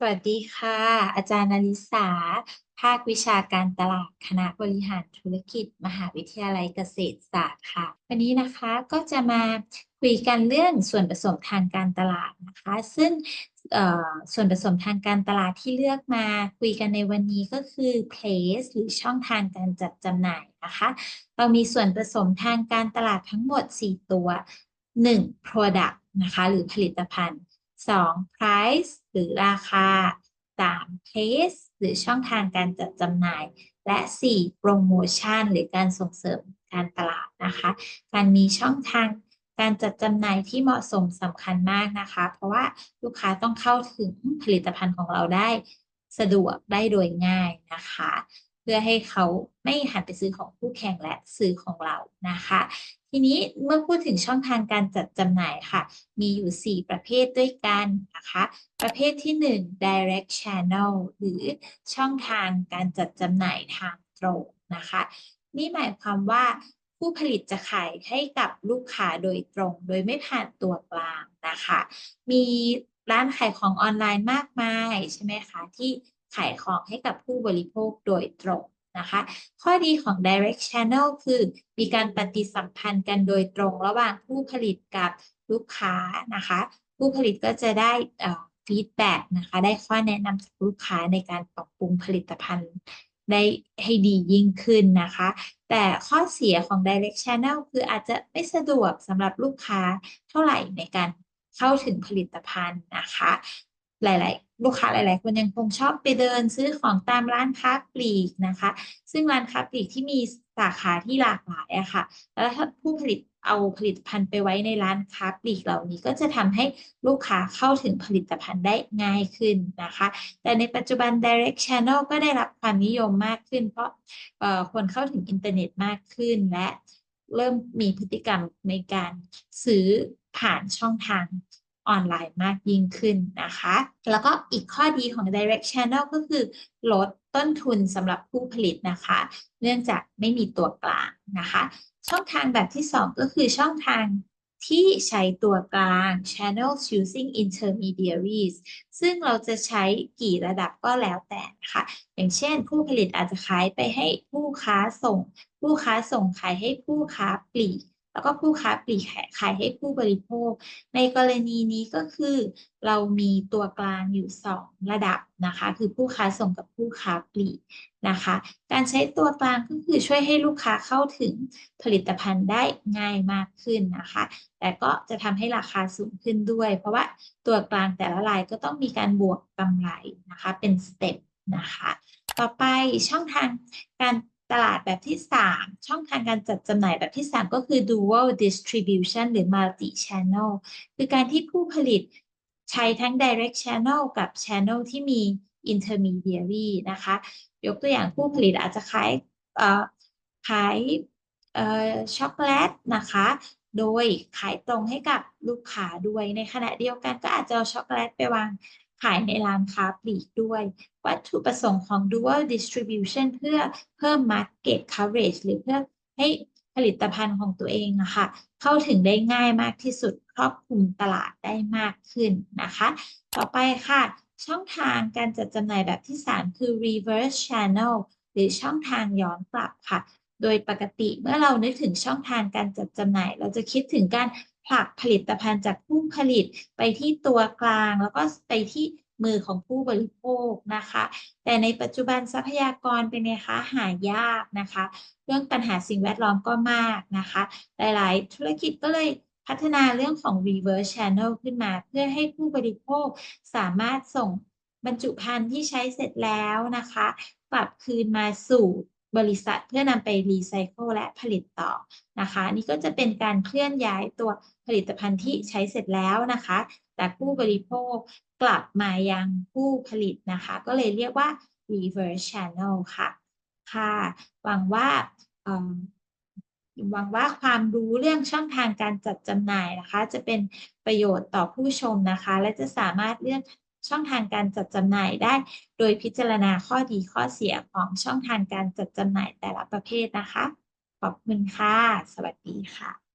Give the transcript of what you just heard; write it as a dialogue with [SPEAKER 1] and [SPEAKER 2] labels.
[SPEAKER 1] สวัสดีค่ะ อาจารย์นลิสา ภาควิชาการตลาดคณะบริหารธุรกิจ มหาวิทยาลัยเกษตรศาสตร์ค่ะ วันนี้นะคะก็จะมาคุยกันเรื่องส่วนผสมทางการตลาดนะคะ ซึ่งส่วนผสมทางการตลาดที่เลือกมาคุยกันในวันนี้ก็คือ place หรือช่องทางการจัดจำหน่ายนะคะ เรามีส่วนผสมทางการตลาดทั้งหมด 4 ตัว 1. product นะคะ หรือผลิตภัณฑ์ 2. price หรือราคา 3. place หรือช่องทางการจัดจำหน่าย และ 4. โปรโมชั่นหรือการส่งเสริมการตลาดนะคะ การมีช่องทางการจัดจำหน่ายที่เหมาะสมสำคัญมากนะคะ เพราะว่าลูกค้าต้องเข้าถึงผลิตภัณฑ์ของเราได้สะดวกได้โดยง่ายนะคะ พื่อให้เขาไม่หันไปซื้อของคู่แข่งและซื้อของเรานะคะ ทีนี้เมื่อพูดถึงช่องทางการจัดจำหน่ายค่ะ มีอยู่ 4 ประเภทด้วยกันนะคะ ประเภทที่ 1 direct channel หรือช่องทางการจัดจำหน่ายทางตรงนะคะ นี่หมายความว่าผู้ผลิตจะขายให้กับลูกค้าโดยตรง โดยไม่ผ่านตัวกลางนะคะ มีร้านขายของออนไลน์มากมายใช่ไหมคะที่ ขายของให้กับผู้บริโภคโดยตรงนะคะ ข้อดีของ direct channel คือมีการปฏิสัมพันธ์กันโดยตรงระหว่างผู้ผลิตกับลูกค้านะคะ ผู้ผลิตก็จะได้ฟีดแบ็กนะคะ ได้ข้อแนะนำจากลูกค้าในการปรับปรุงผลิตภัณฑ์ได้ให้ดียิ่งขึ้นนะคะ แต่ข้อเสียของ direct channel คืออาจจะไม่สะดวกสำหรับลูกค้าเท่าไหร่ในการเข้าถึงผลิตภัณฑ์นะคะ หลาย ๆ ลูกค้าหลาย ๆ คนยังคงชอบไปเดินซื้อของตามร้านค้าปลีกนะคะ ซึ่งร้านค้าปลีกที่มีสาขาที่หลากหลายอะค่ะ แล้วถ้าผู้ผลิตเอาผลิตภัณฑ์ไปไว้ในร้านค้าปลีกเหล่านี้ก็จะทำให้ลูกค้าเข้าถึงผลิตภัณฑ์ได้ง่ายขึ้นนะคะ แต่ในปัจจุบัน direct channel ก็ได้รับความนิยมมากขึ้น เพราะคนเข้าถึงอินเทอร์เน็ตมากขึ้นและเริ่มมีพฤติกรรมในการซื้อผ่านช่องทาง ออนไลน์มากยิ่งขึ้นนะคะ แล้วก็อีกข้อดีของ direct channel ก็คือ ลดต้นทุนสำหรับผู้ผลิตนะคะ เนื่องจากไม่มีตัวกลางนะคะ ช่องทางแบบที่ 2 ก็คือช่องทางที่ใช้ตัวกลาง channels using intermediaries ซึ่งเราจะใช้กี่ระดับก็แล้วแต่นะคะอย่างเช่น ผู้ผลิตอาจจะขายไปให้ผู้ค้าส่ง ผู้ค้าส่งขายให้ผู้ค้าปลีก แล้วก็ผู้ค้าปลีกขายให้ผู้บริโภค ในกรณีนี้ก็คือเรามีตัวกลางอยู่ 2 ระดับนะคะ คือผู้ค้าส่งกับผู้ค้าปลีกนะคะ การใช้ตัวกลางก็คือช่วยให้ลูกค้าเข้าถึงผลิตภัณฑ์ได้ง่ายมากขึ้นนะคะ แต่ก็จะทำให้ราคาสูงขึ้นด้วย เพราะว่าตัวกลางแต่ละรายก็ต้องมีการบวกกำไรนะคะ เป็นสเต็ปนะคะ ต่อไปช่องทางการ ตลาดแบบที่ 3 ช่องทางการจัดจำหน่ายแบบที่ 3 ก็คือ dual distribution หรือ multi channel คือการที่ผู้ผลิตใช้ทั้ง direct channel กับ channel ที่มี intermediary นะคะ ยกตัวอย่างผู้ผลิตอาจจะขายขายช็อกโกแลตนะคะ โดยขายตรงให้กับลูกค้าด้วยในขณะเดียวกันก็อาจจะเอาช็อกโกแลตไปวาง ขายในร้านค้าปลีกด้วย วัตถุประสงค์ของ dual distribution เพื่อเพิ่ม market coverage หรือเพื่อให้ผลิตภัณฑ์ของตัวเองอะค่ะเข้าถึงได้ง่ายมากที่สุดครอบคลุมตลาดได้มากขึ้นนะคะ ต่อไปค่ะ ช่องทางการจัดจำหน่ายแบบที่ 3 คือ reverse channel หรือช่องทางย้อนกลับค่ะ โดยปกติเมื่อเรานึกถึงช่องทางการจัดจำหน่าย เราจะคิดถึงการ ผลักผลิตภัณฑ์จากผู้ผลิตไปที่ตัวกลาง แล้วก็ไปที่มือของผู้บริโภคนะคะ แต่ในปัจจุบันทรัพยากรเป็นไงคะหายากนะคะ เรื่องปัญหาสิ่งแวดล้อมก็มากนะคะ หลายๆ ธุรกิจก็เลยพัฒนาเรื่องของ reverse channel ขึ้นมา เพื่อให้ผู้บริโภคสามารถส่งบรรจุภัณฑ์ที่ใช้เสร็จแล้วนะคะ กลับคืนมาสู่ บริษัทเพื่อนำไปรีไซเคิลและผลิตต่อนะคะนี่ก็จะเป็นการเคลื่อนย้ายตัวผลิตภัณฑ์ที่ใช้เสร็จแล้วนะคะ แต่ผู้บริโภคกลับมายังผู้ผลิตนะคะ ก็เลยเรียกว่า reverse channel ค่ะค่ะหวังว่าหวังว่าความรู้เรื่องช่องทางการจัดจำหน่ายนะคะ จะเป็นประโยชน์ต่อผู้ชมนะคะ และจะสามารถเลือก ช่องทางการจัดจำหน่ายได้ โดยพิจารณาข้อดีข้อเสียของช่องทางการจัดจำหน่ายแต่ละประเภทนะคะ ขอบคุณค่ะ สวัสดีค่ะ